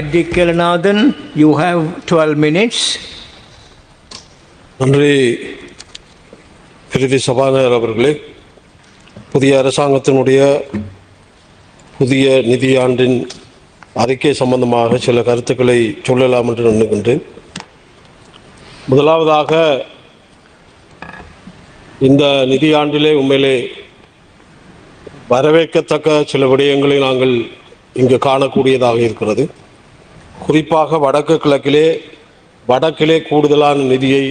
Dick you you have 12 minutes. நன்றி. பிரதி சபாநாயகர் அவர்களே புதிய அரசாங்கத்தினுடைய புதிய நிதியாண்டின் அறிக்கை சம்பந்தமாக சில கருத்துக்களை சொல்லலாம் என்று நினைக்கின்றேன். முதலாவதாக இந்த நிதியாண்டிலே உண்மையிலே வரவேற்கத்தக்க சில விடயங்களை நாங்கள் இங்கு காணக்கூடியதாக இருக்கிறது. குறிப்பாக வடக்கு கிழக்கிலே வடக்கிலே கூடுதலான நிதியை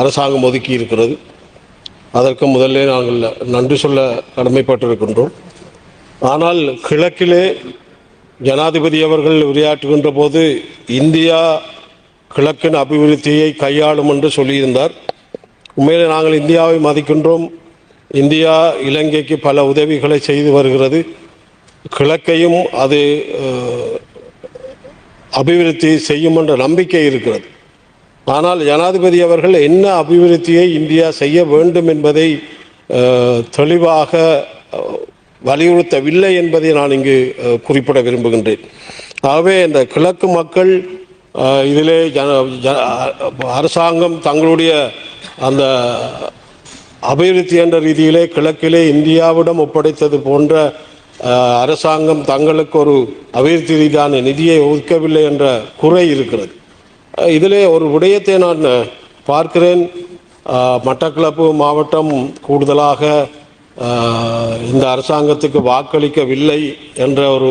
அரசாங்கம் ஒதுக்கி இருக்கிறது அதற்கு முதல்ல நாங்கள் நன்றி சொல்ல கடமைப்பட்டிருக்கின்றோம். ஆனால் கிழக்கிலே ஜனாதிபதி அவர்கள் உரையாற்றுகின்ற போது இந்தியா கிழக்கின் அபிவிருத்தியை கையாளும் என்று சொல்லியிருந்தார். உண்மையிலே நாங்கள் இந்தியாவை மதிக்கின்றோம். இந்தியா இலங்கைக்கு பல உதவிகளை செய்து வருகிறது. கிழக்கையும் அது அபிவிருத்தி செய்யும் என்ற நம்பிக்கை இருக்கிறது. ஆனால் ஜனாதிபதி அவர்கள் என்ன அபிவிருத்தியை இந்தியா செய்ய வேண்டும் என்பதை தெளிவாக வலியுறுத்தவில்லை என்பதை நான் இங்கு குறிப்பிட விரும்புகின்றேன். ஆகவே இந்த கிழக்கு மக்கள் இதிலே ஜன அரசாங்கம் தங்களுடைய அந்த அபிவிருத்தி என்ற ரீதியிலே கிழக்கிலே இந்தியாவிடம் ஒப்படைத்தது போன்ற அரசாங்கம் தங்களுக்கு ஒரு அபிவிருத்தி ரீதியான நிதியை ஒதுக்கவில்லை என்ற குறை இருக்கிறது. இதிலே ஒரு விடயத்தை நான் பார்க்கிறேன். மட்டக்களப்பு மாவட்டம் கூடுதலாக இந்த அரசாங்கத்துக்கு வாக்களிக்கவில்லை என்ற ஒரு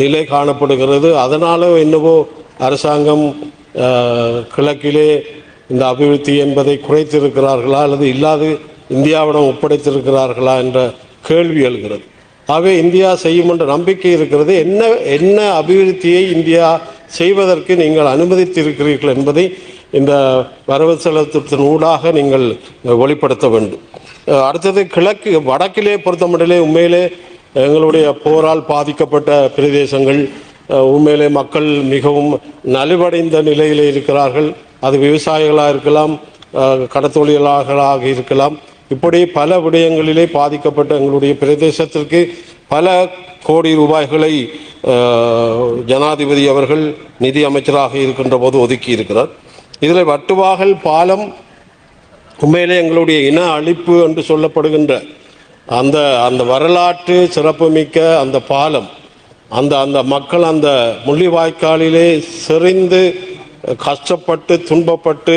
நிலை காணப்படுகிறது. அதனால என்னவோ அரசாங்கம் கிழக்கிலே இந்த அபிவிருத்தி என்பதை குறைத்திருக்கிறார்களா அல்லது இல்லாது இந்தியாவிடம் ஒப்படைத்திருக்கிறார்களா என்ற கேள்வி எழுகிறது. ஆகவே இந்தியா செய்யும் என்ற நம்பிக்கை இருக்கிறது. என்ன என்ன அபிவிருத்தியை இந்தியா செய்வதற்கு நீங்கள் அனுமதித்திருக்கிறீர்கள் என்பதை இந்த வரவு செலுத்தத்தின் ஊடாக நீங்கள் வெளிப்படுத்த வேண்டும். அடுத்தது கிழக்கு வடக்கிலே பொறுத்தமட்டிலே உண்மையிலே எங்களுடைய போரால் பாதிக்கப்பட்ட பிரதேசங்கள் உண்மையிலே மக்கள் மிகவும் நலிவடைந்த நிலையிலே இருக்கிறார்கள். அது விவசாயிகளாக இருக்கலாம் கடத்தொழிலாளர்களாக இருக்கலாம். இப்படி பல விடயங்களிலே பாதிக்கப்பட்ட எங்களுடைய பிரதேசத்திற்கு பல கோடி ரூபாய்களை ஜனாதிபதி அவர்கள் நிதி அமைச்சராக இருக்கின்ற போது ஒதுக்கி இருக்கிறார். இதில் வட்டுவாகல் பாலம் உண்மையிலே எங்களுடைய இன அழிப்பு என்று சொல்லப்படுகின்ற அந்த அந்த வரலாற்று சிறப்புமிக்க அந்த பாலம் அந்த அந்த மக்கள் அந்த முள்ளிவாய்க்காலிலே செறிந்து கஷ்டப்பட்டு துன்பப்பட்டு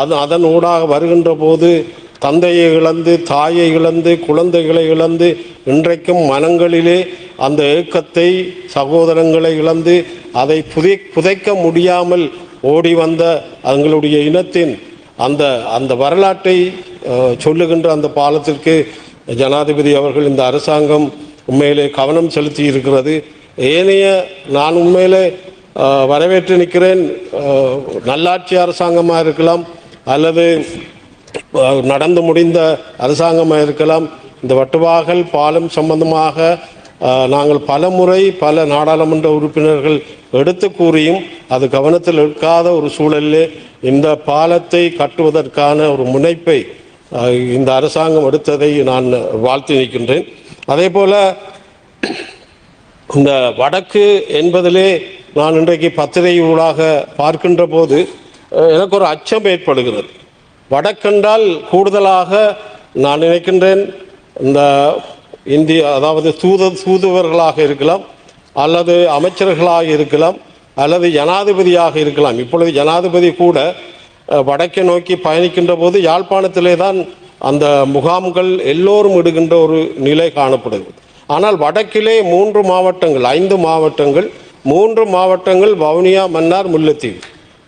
அது அதன் ஊடாக வருகின்ற போது தந்தையை இழந்து தாயை இழந்து குழந்தைகளை இழந்து இன்றைக்கும் மனங்களிலே அந்த ஏக்கத்தை சகோதரங்களை இழந்து அதை புதை புதைக்க முடியாமல் ஓடி வந்த எங்களுடைய இனத்தின் அந்த அந்த வரலாற்றை சொல்லுகின்ற அந்த பாலத்திற்கு ஜனாதிபதி அவர்கள் இந்த அரசாங்கம் உண்மையிலே கவனம் செலுத்தி இருக்கிறது. ஏனைய நான் உண்மையிலே வரவேற்று நிற்கிறேன். நல்லாட்சி அரசாங்கமாக இருக்கலாம் அல்லது நடந்து முடிந்த அரசாங்கமாக இருக்கலாம். இந்த வட்டுவாகல் பாலம் சம்பந்தமாக நாங்கள் பல முறை பல நாடாளுமன்ற உறுப்பினர்கள் எடுத்து கூறியும் அது கவனத்தில் எடுக்காத ஒரு சூழலில் இந்த பாலத்தை கட்டுவதற்கான ஒரு முனைப்பை இந்த அரசாங்கம் எடுத்ததை நான் வாழ்த்து நிற்கின்றேன். அதே போல் இந்த வடக்கு என்பதிலே நான் இன்றைக்கு பத்திரிகை ஊடாக பார்க்கின்ற போது எனக்கு ஒரு அச்சம் ஏற்படுகிறது. வடக்கென்றால் கூடுதலாக நான் நினைக்கின்றேன் இந்த இந்திய அதாவது தூத தூதுவர்களாக இருக்கலாம் அல்லது அமைச்சர்களாக இருக்கலாம் அல்லது ஜனாதிபதியாக இருக்கலாம். இப்பொழுது ஜனாதிபதி கூட வடக்கை நோக்கி பயணிக்கின்ற போது யாழ்ப்பாணத்திலே தான் அந்த முகாம்கள் எல்லோரும் இடுகின்ற ஒரு நிலை காணப்படுகிறது. ஆனால் வடக்கிலே மூன்று மாவட்டங்கள் ஐந்து மாவட்டங்கள் மூன்று மாவட்டங்கள் வவுனியா மன்னார் முல்லைத்தீவு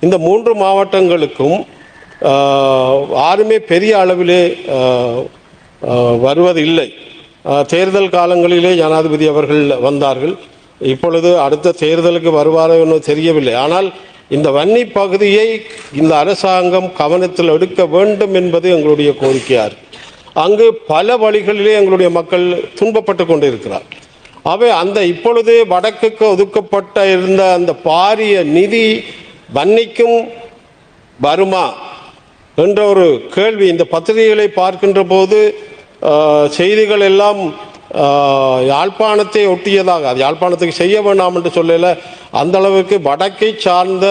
இந்த மூன்று மாவட்டங்களுக்கும் யாருமே பெரிய அளவிலே வருவது இல்லை. வருவதில்லை தேர்தல் காலங்களிலே ஜனாதிபதி அவர்கள் வந்தார்கள். இப்பொழுது அடுத்த தேர்தலுக்கு வருவாரோ இன்னும் தெரியவில்லை. ஆனால் இந்த வன்னி பகுதியை இந்த அரசாங்கம் கவனத்தில் எடுக்க வேண்டும் என்பது எங்களுடைய கோரிக்கையார் அங்கு பல வழிகளிலே எங்களுடைய மக்கள் துன்பப்பட்டு கொண்டிருக்கிறார் அவை அந்த இப்பொழுது வடக்குக்கு ஒதுக்கப்பட்ட இருந்த அந்த பாரிய நிதி வன்னிக்கும் வருமா என்ற ஒரு கேள்வி. இந்த பத்திரிகைகளை பார்க்கின்ற போது செய்திகள் எல்லாம் யாழ்ப்பாணத்தை ஒட்டியதாக அது யாழ்ப்பாணத்துக்கு செய்ய வேண்டாம் என்று சொல்லல அந்த அளவுக்கு வடக்கை சார்ந்த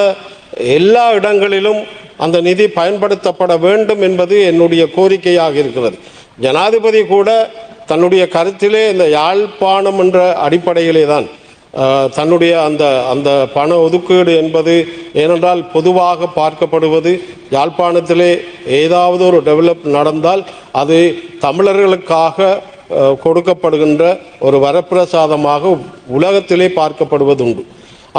எல்லா இடங்களிலும் அந்த நிதி பயன்படுத்தப்பட வேண்டும் என்பது என்னுடைய கோரிக்கையாக இருக்கிறது. ஜனாதிபதி கூட தன்னுடைய கருத்திலே இந்த யாழ்ப்பாணம் என்ற அடிப்படையிலே தான் தன்னுடைய அந்த அந்த பண ஒதுக்கீடு என்பது ஏனென்றால் பொதுவாக பார்க்கப்படுவது யாழ்ப்பாணத்திலே ஏதாவது ஒரு டெவலப் நடந்தால் அது தமிழர்களுக்காக கொடுக்கப்படுகின்ற ஒரு வரப்பிரசாதமாக உலகத்திலே பார்க்கப்படுவதுண்டு.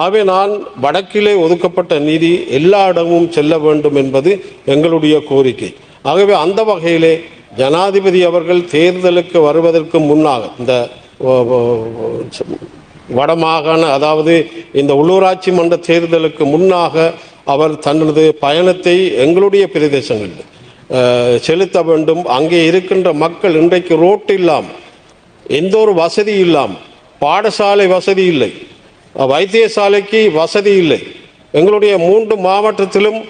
ஆகவே நான் வடக்கிலே ஒதுக்கப்பட்ட நிதி எல்லா இடமும் செல்ல வேண்டும் என்பது எங்களுடைய கோரிக்கை. ஆகவே அந்த வகையிலே ஜனாதிபதி அவர்கள் தேர்தலுக்கு வருவதற்கு முன்னாக இந்த வடமாகாண அதாவது இந்த உள்ளூராட்சி மன்ற தேர்தலுக்கு முன்னாக அவர் தனது பயணத்தை எங்களுடைய பிரதேசங்களில் செலுத்த வேண்டும். அங்கே இருக்கின்ற மக்கள் இன்றைக்கு ரோட்டு இல்லாமல் எந்த ஒரு வசதி இல்லாமல் பாடசாலை வசதி இல்லை வைத்தியசாலைக்கு வசதி இல்லை. எங்களுடைய மூன்று மாவட்டத்திலும்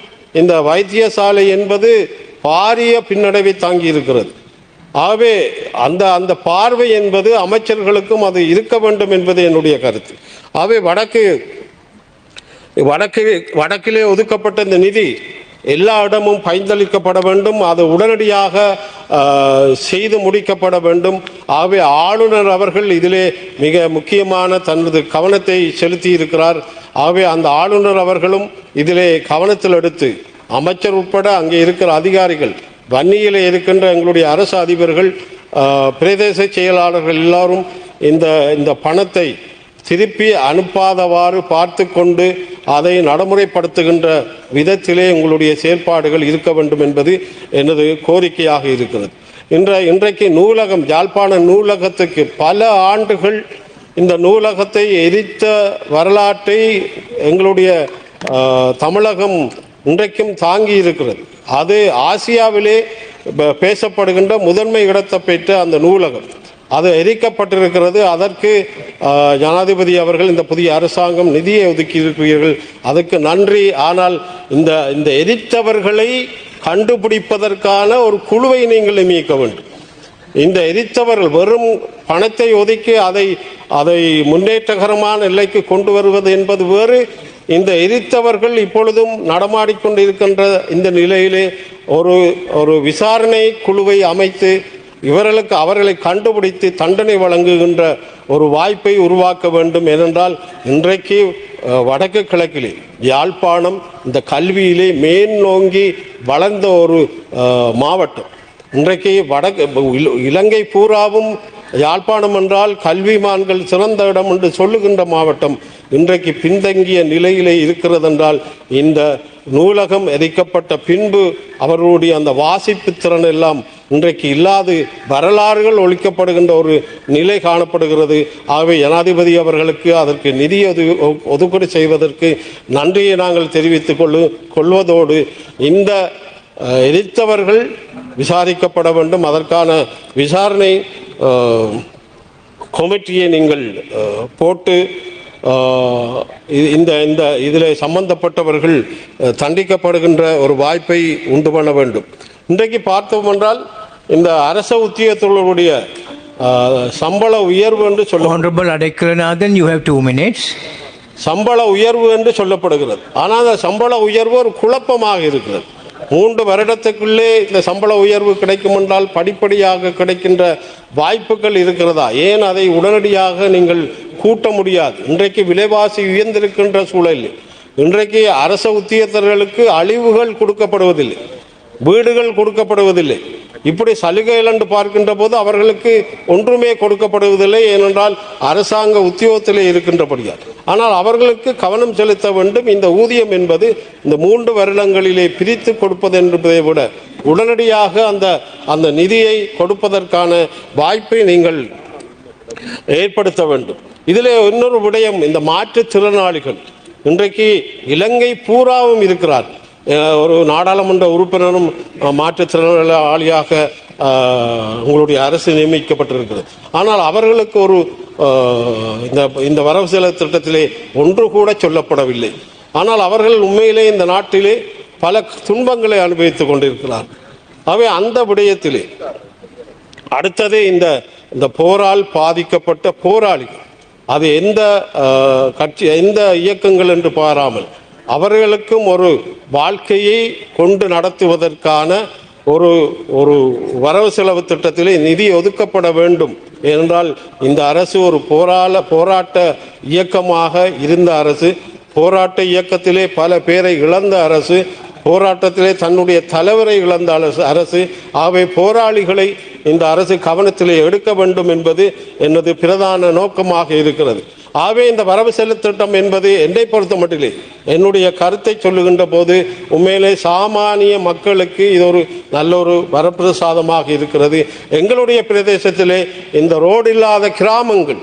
இந்த வைத்தியசாலை என்பது பாரிய பின்னடைவை தாங்கி இருக்கிறது. ஆகவே அந்த அந்த பார்வை என்பது அமைச்சர்களுக்கும் அது இருக்க வேண்டும் என்பது என்னுடைய கருத்து. ஆகவே வடக்கு வடக்கு வடக்கிலே ஒதுக்கப்பட்ட இந்த நிதி எல்லா இடமும் பயந்தளிக்கப்பட வேண்டும் அது உடனடியாக செய்து முடிக்கப்பட வேண்டும். ஆகவே ஆளுநர் அவர்கள் இதிலே மிக முக்கியமான தனது கவனத்தை செலுத்தி இருக்கிறார். ஆகவே அந்த ஆளுநர் அவர்களும் இதிலே கவனத்தில் எடுத்து அமைச்சர் உட்பட அங்கே இருக்கிற அதிகாரிகள் வன்னியில் இருக்கின்ற எங்களுடைய அரசு அதிபர்கள் பிரதேச செயலாளர்கள் எல்லாரும் இந்த இந்த பணத்தை திருப்பி அனுப்பாதவாறு பார்த்து கொண்டு அதை நடைமுறைப்படுத்துகின்ற விதத்திலே உங்களுடைய செயற்பாடுகள் இருக்க வேண்டும் என்பது எனது கோரிக்கையாக இருக்கிறது. இன்ற இன்றைக்கு நூலகம் யாழ்ப்பாண நூலகத்துக்கு பல ஆண்டுகள் இந்த நூலகத்தை எரித்த வரலாற்றை எங்களுடைய தமிழகம் இன்றைக்கும் தாங்கி இருக்கிறது. அது ஆசியாவிலே பேசப்படுகின்ற முதன்மை இடத்தை பெற்ற அந்த நூலகம். அது எரிக்கப்பட்டிருக்கிறது. அதற்கு ஜனாதிபதி அவர்கள் இந்த புதிய அரசாங்கம் நிதியை ஒதுக்கி இருக்கிறீர்கள். அதுக்கு நன்றி. ஆனால் இந்த இந்த எரித்தவர்களை கண்டுபிடிப்பதற்கான ஒரு குழுவை நீங்கள் நியமிக்க வேண்டும். இந்த எரித்தவர்கள் வெறும் பணத்தை ஒதுக்கி அதை அதை முன்னேற்றகரமான நிலைக்கு கொண்டு வருவது என்பது வேறு. இந்த எரித்தவர்கள் இப்பொழுதும் நடமாடிக்கொண்டு இருக்கின்ற இந்த நிலையிலே ஒரு ஒரு விசாரணை குழுவை அமைத்து இவர்களுக்கு அவர்களை கண்டுபிடித்து தண்டனை வழங்குகின்ற ஒரு வாய்ப்பை உருவாக்க வேண்டும். ஏனென்றால் இன்றைக்கு வடக்கு கிழக்கிலே யாழ்ப்பாணம் இந்த கல்வியிலே மேல்நோங்கி வளர்ந்த ஒரு மாவட்டம். இன்றைக்கு வடக்கு இலங்கை பூராவும் யாழ்ப்பாணம் என்றால் கல்விமான்கள் சிறந்த இடம் என்று சொல்லுகின்ற மாவட்டம். இன்றைக்கு பின்தங்கிய நிலையிலே இருக்கிறதென்றால் இந்த நூலகம் எரிக்கப்பட்ட பின்பு அவர்களுடைய அந்த வாசிப்பு திறன் எல்லாம் இன்றைக்கு இல்லாது வரலாறுகள் ஒழிக்கப்படுகின்ற ஒரு நிலை காணப்படுகிறது. ஆகவே ஜனாதிபதி அவர்களுக்கு அதற்கு நிதி ஒது ஒதுக்கீடு செய்வதற்கு நன்றியை நாங்கள் தெரிவித்துக் கொள்ளு கொள்வதோடு இந்த எரித்தவர்கள் விசாரிக்கப்பட வேண்டும். அதற்கான விசாரணை கொமிட்டியை கமிட்டியை நீங்கள் போட்டு இந்த இந்த இதில் சம்பந்தப்பட்டவர்கள் தண்டிக்கப்படுகின்ற ஒரு வாய்ப்பை உண்டு பண்ண வேண்டும். இன்றைக்கு பார்த்தோம் என்றால் இந்த அரச உத்தியோகத்தர்களுடைய சம்பள உயர்வு என்று சொல்ல Honorable Adekiranathan, you have two minutes. சம்பள உயர்வு என்று சொல்லப்படுகிறது. ஆனால் அந்த சம்பள உயர்வு ஒரு குழப்பமாக இருக்கிறது. மூன்று வருடத்துக்குள்ளே இந்த சம்பள உயர்வு கிடைக்கும் என்றால் படிப்படியாக கிடைக்கின்ற வாய்ப்புகள் இருக்கிறதா? ஏன் அதை உடனடியாக நீங்கள் கூட்ட முடியாது? இன்றைக்கு விலைவாசி உயர்ந்திருக்கின்ற சூழலில் இன்றைக்கு அரச உத்தியோகத்தர்களுக்கு அழிவுகள் கொடுக்கப்படுவதில்லை. வீடுகள் கொடுக்கப்படுவதில்லை. இப்படி சலுகைகள் என்று பார்க்கின்ற போது அவர்களுக்கு ஒன்றுமே கொடுக்கப்படுவதில்லை. ஏனென்றால் அரசாங்க உத்தியோகத்திலே இருக்கின்றபடியால். ஆனால் அவர்களுக்கு கவனம் செலுத்த வேண்டும். இந்த ஊதியம் என்பது இந்த மூன்று வருடங்களிலே பிரித்து கொடுப்பது என்பதை விட உடனடியாக அந்த அந்த நிதியை கொடுப்பதற்கான வாய்ப்பை நீங்கள் ஏற்படுத்த வேண்டும். இதிலே இன்னொரு விடயம் இந்த மாற்றுத்திறனாளிகள். இன்றைக்கு இலங்கை பூராவும் இருக்கிறார்கள். ஒரு நாடாளுமன்ற உறுப்பினரும் மாற்றுத்திறனாளி மாற்றுத்திறனாளியாக உங்களுடைய அரசு நியமிக்கப்பட்டிருக்கிறது. ஆனால் அவர்களுக்கு ஒரு இந்த இந்த வரவு செலவு திட்டத்திலே ஒன்று கூட சொல்லப்படவில்லை. ஆனால் அவர்கள் உண்மையிலே இந்த நாட்டிலே பல துன்பங்களை அனுபவித்துக் கொண்டிருக்கிறார். அவை அந்த விடயத்திலே அடுத்தது இந்த இந்த போரால் பாதிக்கப்பட்ட போராளிகள். அது எந்த கட்சி எந்த இயக்கங்கள் என்று பாராமல் அவர்களுக்கும் ஒரு வாழ்க்கையை கொண்டு நடத்துவதற்கான ஒரு ஒரு வரவு செலவு திட்டத்திலே நிதி ஒதுக்கப்பட வேண்டும் என்றால் இந்த அரசு ஒரு போராள போராட்ட இயக்கமாக இருந்த அரசு போராட்ட இயக்கத்திலே பல பேரை இழந்த அரசு போராட்டத்திலே தன்னுடைய தலைவரை இழந்த அரசு அரசு. ஆகவே போராளிகளை இந்த அரசு கவனத்திலே எடுக்க வேண்டும் என்பது எனது பிரதான நோக்கமாக இருக்கிறது. ஆகவே இந்த வரவு செலவு திட்டம் என்பது என்னை பொறுத்த மட்டிலே என்னுடைய கருத்தை சொல்லுகின்ற போது உண்மையிலே சாமானிய மக்களுக்கு இது ஒரு நல்ல ஒரு வரப்பிரசாதமாக இருக்கிறது. எங்களுடைய பிரதேசத்திலே இந்த ரோடு இல்லாத கிராமங்கள்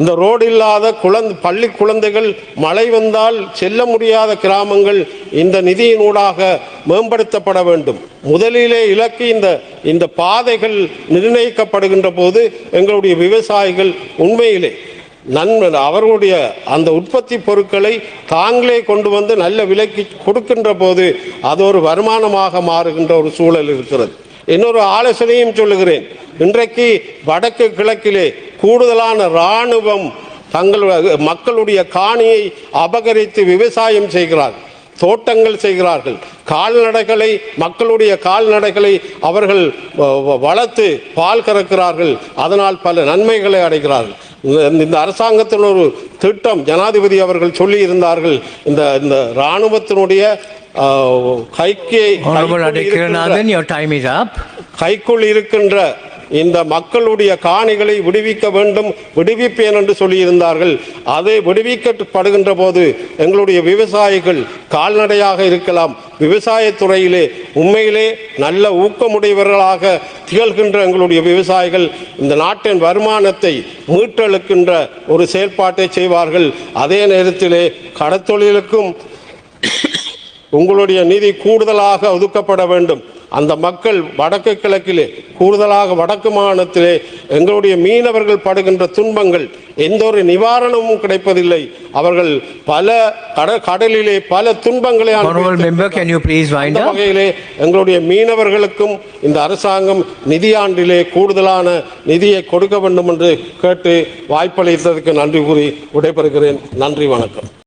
இந்த ரோடு இல்லாத குழந்தை பள்ளி குழந்தைகள் மழை வந்தால் செல்ல முடியாத கிராமங்கள் இந்த நிதியினூடாக மேம்படுத்தப்பட வேண்டும். முதலிலே இலக்கு இந்த இந்த பாதைகள் நிர்ணயிக்கப்படுகின்ற போது எங்களுடைய விவசாயிகள் உண்மையிலே நன்மை அவர்களுடைய அந்த உற்பத்தி பொருட்களை தாங்களே கொண்டு வந்து நல்ல விலைக்கு கொடுக்கின்ற போது அது ஒரு வருமானமாக மாறுகின்ற ஒரு சூழல் இருக்கிறது. இன்னொரு ஆலோசனையும் சொல்லுகிறேன். இன்றைக்கு வடக்கு கிழக்கிலே கூடுதலான இராணுவம் தங்கள் மக்களுடைய காணியை அபகரித்து விவசாயம் செய்கிறார்கள் தோட்டங்கள் செய்கிறார்கள். கால்நடைகளை மக்களுடைய கால்நடைகளை அவர்கள் வ- வளர்த்து பால் கறக்கிறார்கள். அதனால் பல நன்மைகளை அடைகிறார்கள். இந்த- அரசாங்கத்தின் ஒரு திட்டம் ஜனாதிபதி அவர்கள் சொல்லி இருந்தார்கள் இந்த இந்த இராணுவத்தினுடைய கைக்கு கைக்குள் இருக்கின்ற- இந்த மக்களுடைய காணிகளை விடுவிக்க வேண்டும் விடுவிப்பேன் என்று சொல்லியிருந்தார்கள். அதை விடுவிக்கப்படுகின்ற போது எங்களுடைய விவசாயிகள் கால்நடையாக இருக்கலாம் விவசாயத்துறையிலே உண்மையிலே நல்ல ஊக்கமுடையவர்களாக திகழ்கின்ற எங்களுடைய விவசாயிகள் இந்த நாட்டின் வருமானத்தை மீட்டெழுக்கின்ற ஒரு செயல்பாட்டை செய்வார்கள். அதே நேரத்திலே கடத்தொழிலுக்கும் உங்களுடைய நிதி கூடுதலாக ஒதுக்கப்பட வேண்டும். அந்த மக்கள் வடக்கு கிழக்கிலே கூடுதலாக வடக்கு மாநிலத்திலே எங்களுடைய மீனவர்கள் படுகின்ற துன்பங்கள் எந்த ஒரு நிவாரணமும் கிடைப்பதில்லை. அவர்கள் பல கட கடலிலே பல துன்பங்களை? வகையிலே எங்களுடைய மீனவர்களுக்கும் இந்த அரசாங்கம் நிதியாண்டிலே கூடுதலான நிதியை கொடுக்க வேண்டும் என்று கேட்டு வாய்ப்பளித்ததற்கு நன்றி கூறி விடைபெறுகிறேன். நன்றி வணக்கம்.